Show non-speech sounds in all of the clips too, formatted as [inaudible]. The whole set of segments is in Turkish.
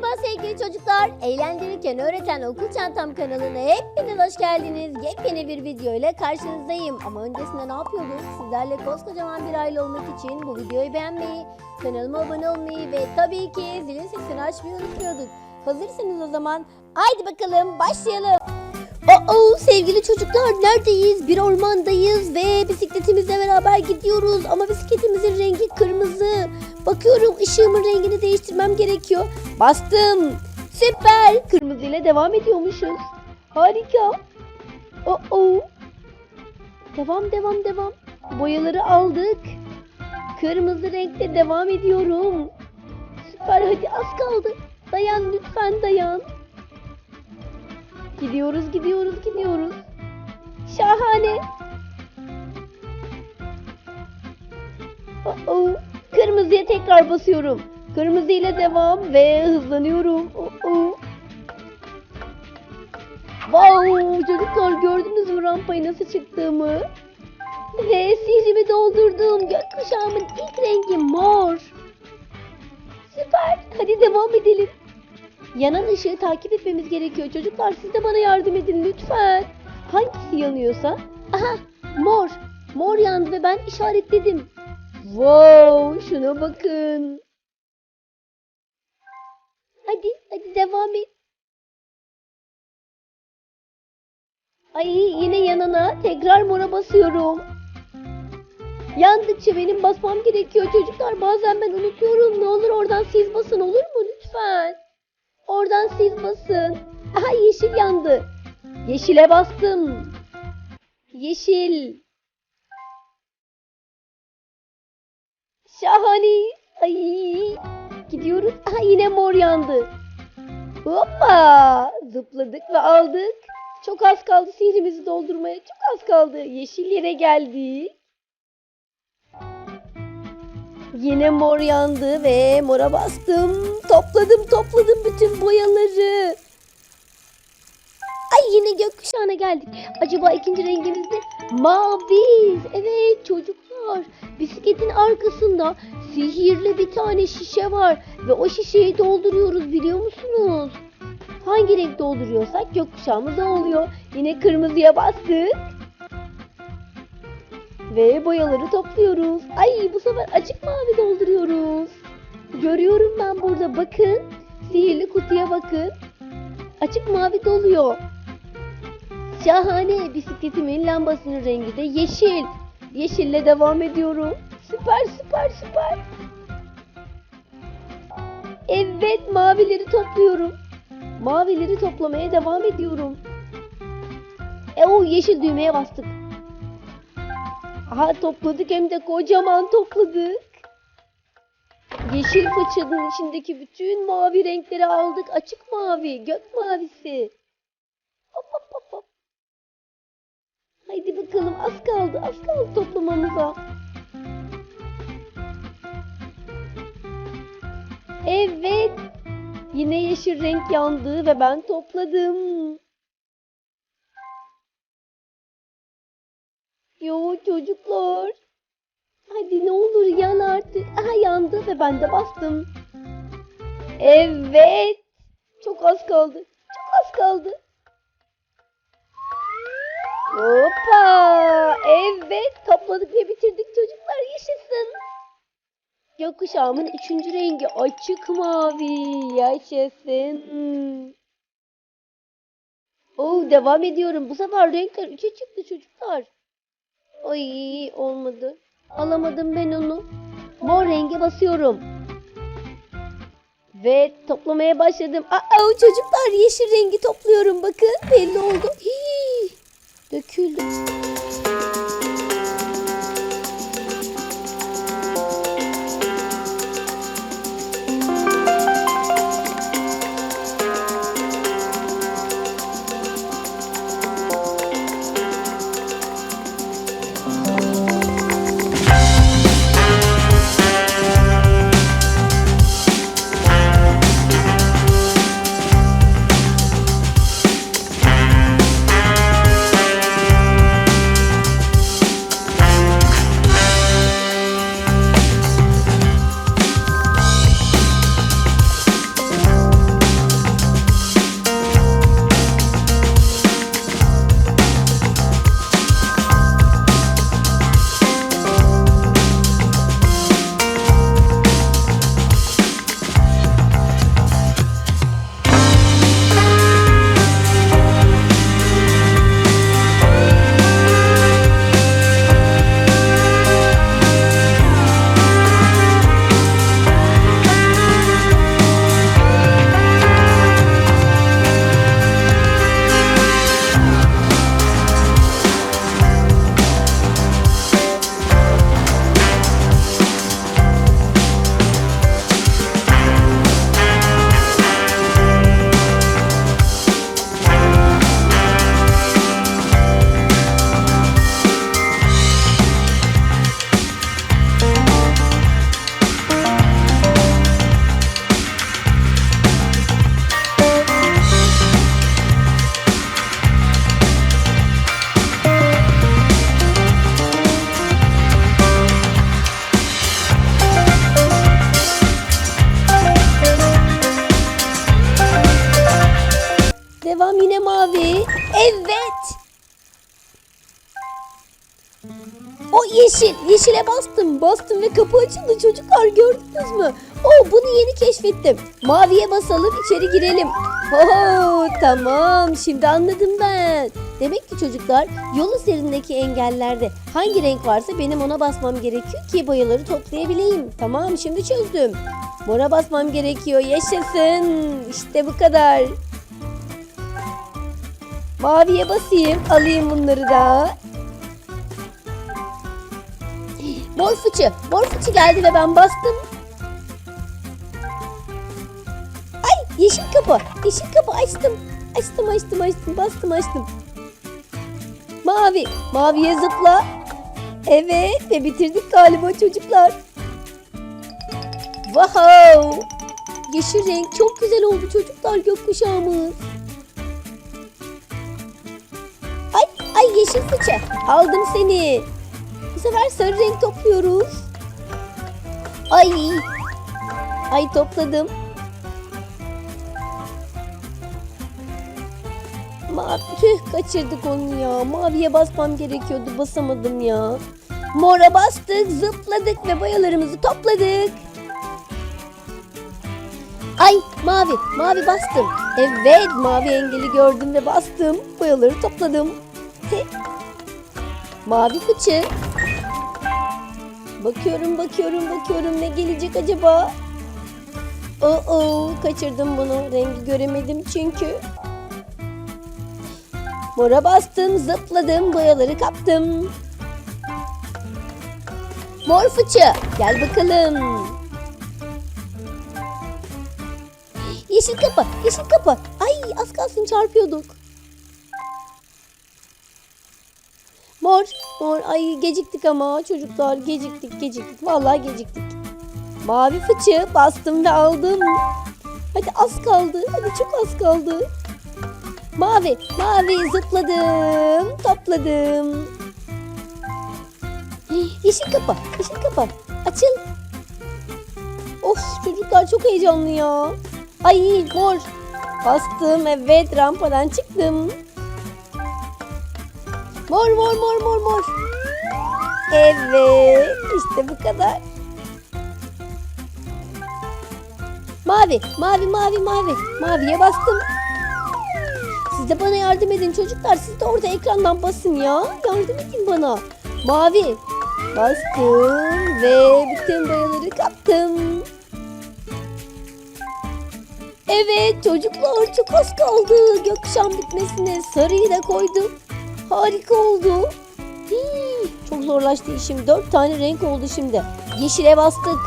Merhaba sevgili çocuklar. Eğlendirirken öğreten okul çantam kanalına hepiniz hoş geldiniz. Yepyeni bir video ile karşınızdayım. Ama öncesinde ne yapıyorduk? Sizlerle koskocaman bir aile olmak için bu videoyu beğenmeyi, kanalıma abone olmayı ve tabii ki zilin sesini açmayı unutmuyorduk. Hazırsınız o zaman. Haydi bakalım başlayalım. Oo sevgili çocuklar neredeyiz? Bir ormandayız ve bisikletimizle beraber gidiyoruz ama bisikletimizin rengi kırmızı. Bakıyorum ışığımın rengini değiştirmem gerekiyor. Bastım. Süper. Kırmızı ile devam ediyormuşuz. Harika. Oo. Devam devam devam. Boyaları aldık. Kırmızı renkte devam ediyorum. Süper hadi az kaldı. Dayan lütfen dayan. Gidiyoruz, gidiyoruz, gidiyoruz. Şahane. Oh, Kırmızıya tekrar basıyorum. Kırmızı ile devam ve hızlanıyorum. Oh. Wow, çocuklar gördünüz mü rampayı nasıl çıktığımı? Ve sihrimi doldurdum. Gökkuşağımın ilk rengi mor. Süper. Hadi devam edelim. Yanan ışığı takip etmemiz gerekiyor. Çocuklar siz de bana yardım edin lütfen. Hangisi yanıyorsa? Aha mor. Mor yandı ve ben işaretledim. Wow şuna bakın. Hadi hadi devam et. Ay yine yanana tekrar mora basıyorum. Yandıkça benim basmam gerekiyor çocuklar. Bazen ben unutuyorum. Ne olur oradan siz basın olur mu lütfen? Oradan siz basın. Aha yeşil yandı. Yeşile bastım. Yeşil. Şahane. Ay. Gidiyoruz. Aha yine mor yandı. Hoppa. Zıpladık ve aldık. Çok az kaldı sihrimizi doldurmaya. Çok az kaldı. Yeşil yere geldik. Yine mor yandı ve mora bastım. Topladım topladım bütün boyaları. Ay yine gökkuşağına geldik. Acaba ikinci rengimiz ne? Mavi. Evet çocuklar. Bisikletin arkasında sihirli bir tane şişe var. Ve o şişeyi dolduruyoruz biliyor musunuz? Hangi renk dolduruyorsak gökkuşağımız oluyor. Yine kırmızıya bastık. Ve boyaları topluyoruz. Ay bu sefer açık mavi dolduruyoruz. Görüyorum ben burada bakın. Sihirli kutuya bakın. Açık mavi doluyor. Şahane bisikletimin lambasının rengi de yeşil. Yeşille devam ediyorum. Süper süper süper. Evet mavileri topluyorum. Mavileri toplamaya devam ediyorum. E o yeşil düğmeye bastık. Aha topladık hem de kocaman topladık. Yeşil fıçının içindeki bütün mavi renkleri aldık. Açık mavi, gök mavisi. Hop hop. Haydi bakalım az kaldı, az kaldı toplamamıza. Evet. Yine yeşil renk yandı ve ben topladım. Yo çocuklar. Hadi ne olur yan artık. Aha yandı ve ben de bastım. Evet. Çok az kaldı. Çok az kaldı. Hoppa. Evet. Topladık ve bitirdik çocuklar. Yaşasın. Gökkuşağımın üçüncü rengi açık mavi. Yaşasın. Oo, devam ediyorum. Bu sefer renkler üçe çıktı çocuklar. Ay olmadı. Alamadım ben onu. Mor renge basıyorum. Ve toplamaya başladım. Aa çocuklar yeşil rengi topluyorum bakın. Belli oldu. Hii, döküldü. Bastım. Ve kapı açıldı çocuklar gördünüz mü? Oo bunu yeni keşfettim. Maviye basalım içeri girelim. Oo tamam şimdi anladım ben. Demek ki çocuklar yol üzerindeki engellerde hangi renk varsa benim ona basmam gerekiyor ki boyaları toplayabileyim. Tamam şimdi çözdüm. Mora basmam gerekiyor. Yaşasın. İşte bu kadar. Maviye basayım. Alayım bunları da. Mor fıçı. Mor fıçı geldi ve ben bastım. Ay yeşil kapı. Yeşil kapı açtım. Açtım açtım açtım. Bastım açtım. Mavi. Maviye zıpla. Evet ve bitirdik galiba çocuklar. Wow! Yeşil renk çok güzel oldu çocuklar gökkuşağımız. Ay ay yeşil fıçı. Aldım seni. Sefer sarı renk topluyoruz. Ay. Ay topladım. Mavi tüh kaçırdık onu ya. Maviye basmam gerekiyordu basamadım ya. Mora bastık zıpladık ve boyalarımızı topladık. Ay mavi, mavi bastım. Evet mavi engeli gördüm ve bastım. Boyaları topladım. Mavi fıçı. Bakıyorum, bakıyorum, bakıyorum. Ne gelecek acaba? Oo, kaçırdım bunu. Rengi göremedim çünkü. Mora bastım, zıpladım, boyaları kaptım. Mor fıçı, gel bakalım. Yeşil kapı, yeşil kapı. Ay az kalsın çarpıyorduk. Mor, mor. Ay geciktik ama çocuklar geciktik, geciktik. Vallahi geciktik. Mavi fıçı bastım ve aldım. Hadi az kaldı, hadi çok az kaldı. Mavi, mavi zıpladım, topladım. Yeşil kapı, yeşil kapı. Açıl. Of çocuklar çok heyecanlı ya. Ay mor. Bastım evet rampadan çıktım. Mor mor mor mor mor. Evet işte bu kadar. Mavi mavi mavi mavi. Maviye bastım. Siz de bana yardım edin çocuklar. Siz de orada ekrandan basın ya. Yardım edin bana. Mavi. Bastım ve bütün boyaları kaptım. Evet çocuklar çok az kaldı gökkuşağın bitmesine. Sarıyı da koydum. Harika oldu. Hii, çok zorlaştı işim. Dört tane renk oldu şimdi. Yeşile bastık.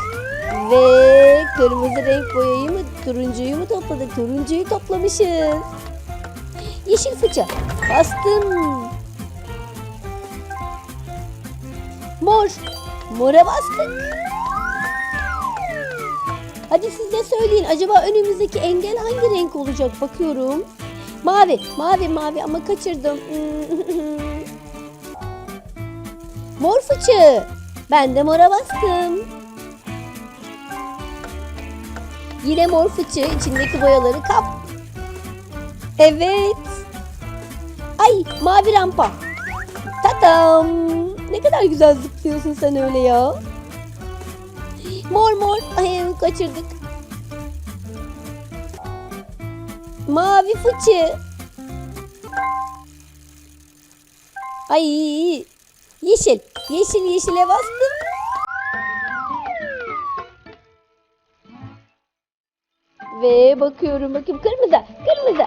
Ve kırmızı renk boyayı mı, turuncuyu mu topladık? Turuncuyu toplamışız. Yeşil fıça. Bastım. Mor. Mora bastık. Hadi siz de söyleyin. Acaba önümüzdeki engel hangi renk olacak? Bakıyorum. Mavi, mavi, mavi ama kaçırdım. Mor fıçı. Ben de mora bastım. Yine mor fıçı. içindeki boyaları kap. Evet. Ay mavi rampa. Tatam. Ne kadar güzel zıplıyorsun sen öyle ya. Mor mor. Ay kaçırdık. Mavi fıçı. Ay yeşil. Yeşil yeşile bastım. Ve bakıyorum bakayım kırmızı kırmızı. [laughs]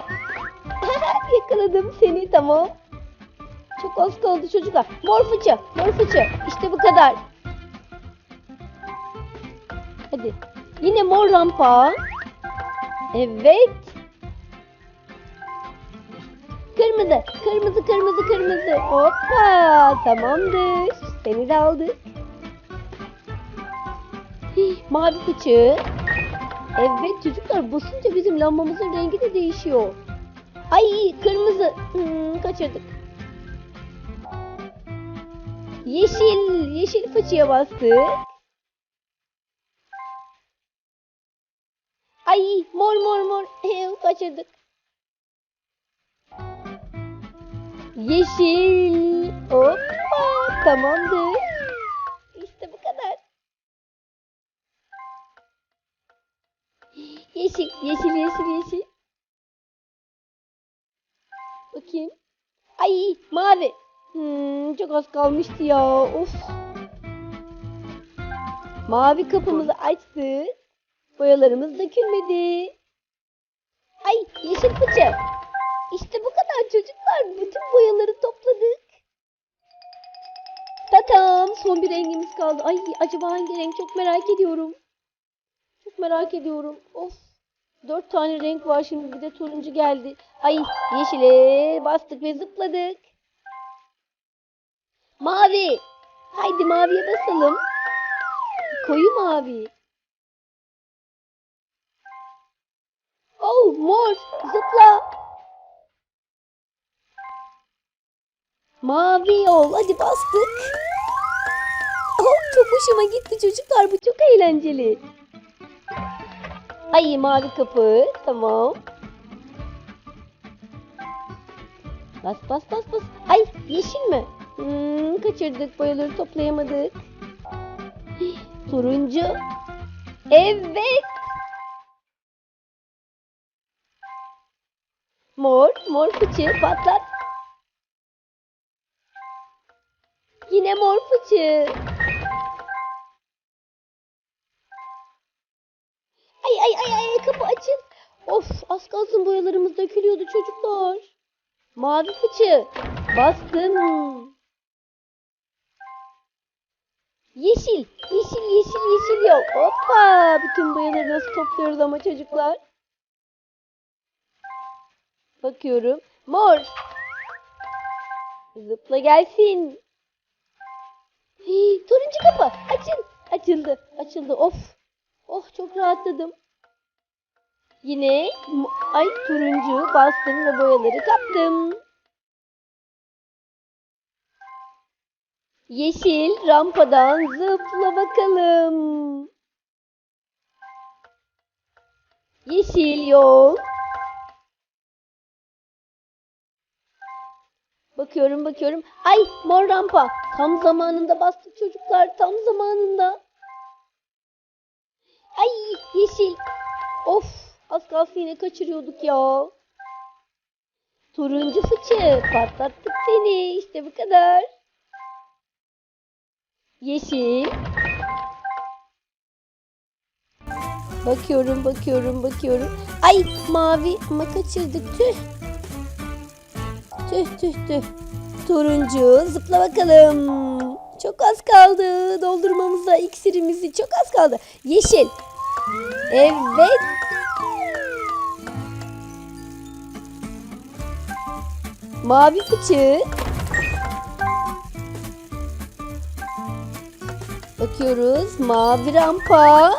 Yakaladım seni tamam. Çok az kaldı çocuklar. Mor fıçı mor fıçı. İşte bu kadar. Hadi. Yine mor rampa. Evet. Kırmızı, kırmızı, kırmızı, kırmızı. Hoppa, tamamdır. Seni de aldık. Hih, Mavi fıçı. Evet çocuklar basınca bizim lambamızın rengi de değişiyor. Ay kırmızı. Hmm, kaçırdık. Yeşil, yeşil fıçıya bastık. Ay mor mor mor. [laughs] Kaçırdık. Yeşil okuma. Tamamdır. İşte bu kadar. Yeşil, yeşil, yeşil, yeşil. Bakayım. Ay mavi. Hmm, çok az kalmıştı ya. Of. Mavi kapımızı açtı. Boyalarımız dökülmedi. Ay yeşil fıçı. İşte bu çocuklar. Bütün boyaları topladık. Tatam son bir rengimiz kaldı. Ay acaba hangi renk çok merak ediyorum. Çok merak ediyorum. Of. Dört tane renk var şimdi bir de turuncu geldi. Ay yeşile bastık ve zıpladık. Mavi. Haydi maviye basalım. Koyu mavi. Oh mor zıpla. Mavi yol hadi bastık. Oh çok hoşuma gitti çocuklar bu çok eğlenceli. Ay mavi kapı tamam. Bas bas bas bas. Ay yeşil mi? Hmm, kaçırdık boyaları toplayamadık. Turuncu. Evet. Mor, mor fıçı patlat. Mor fıçı. Ay ay ay ay kapı açın. Of az kalsın boyalarımız dökülüyordu çocuklar. Mavi fıçı. Bastım. Yeşil, yeşil, yeşil, yeşil yok. Hoppa! Bütün boyaları nasıl topluyoruz ama çocuklar. Bakıyorum. Mor. Zıpla gelsin. Hii, turuncu kapı. Açın. Açıldı. Açıldı. Of. Oh çok rahatladım. Yine ay turuncu bastım ve boyaları kaptım. Yeşil rampadan zıpla bakalım. Yeşil yol. Bakıyorum bakıyorum. Ay mor rampa. Tam zamanında bastık çocuklar. Tam zamanında. Ay yeşil. Of az kalsın yine kaçırıyorduk ya. Turuncu fıçı. Patlattık seni. İşte bu kadar. Yeşil. Bakıyorum bakıyorum bakıyorum. Ay mavi ama kaçırdık tüh. Tüh tüh tüh. Turuncu zıpla bakalım. Çok az kaldı doldurmamıza iksirimizi çok az kaldı. Yeşil. Evet. Mavi fıçı. Bakıyoruz. Mavi rampa.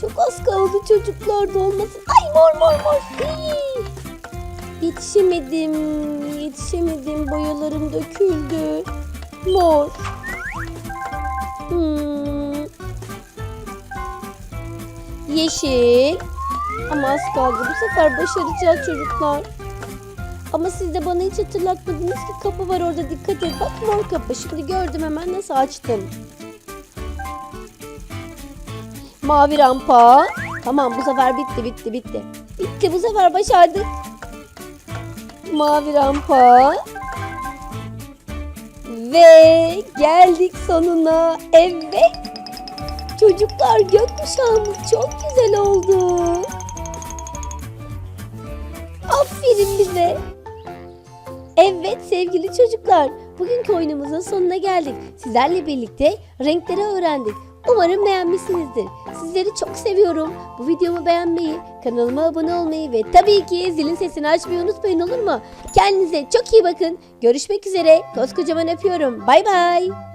Çok az kaldı çocuklar dolmasın. Ay mor mor mor. Hii. Yetişemedim. Yetişemedim. Boyalarım döküldü. Mor. Hmm. Yeşil. Ama az kaldı. Bu sefer başaracağız çocuklar. Ama siz de bana hiç hatırlatmadınız ki kapı var orada dikkat et. Bak mor kapı. Şimdi gördüm hemen nasıl açtım. Mavi rampa. Tamam bu sefer bitti bitti bitti. Bitti bu sefer başardık. Mavi rampa. Ve geldik sonuna. Evet. Çocuklar gökkuşağımız çok güzel oldu. Aferin bize. Evet sevgili çocuklar, bugünkü oyunumuzun sonuna geldik. Sizlerle birlikte renkleri öğrendik. Umarım beğenmişsinizdir. Sizleri çok seviyorum. Bu videomu beğenmeyi, kanalıma abone olmayı ve tabii ki zilin sesini açmayı unutmayın olur mu? Kendinize çok iyi bakın. Görüşmek üzere. Koskocaman öpüyorum. Bay bay.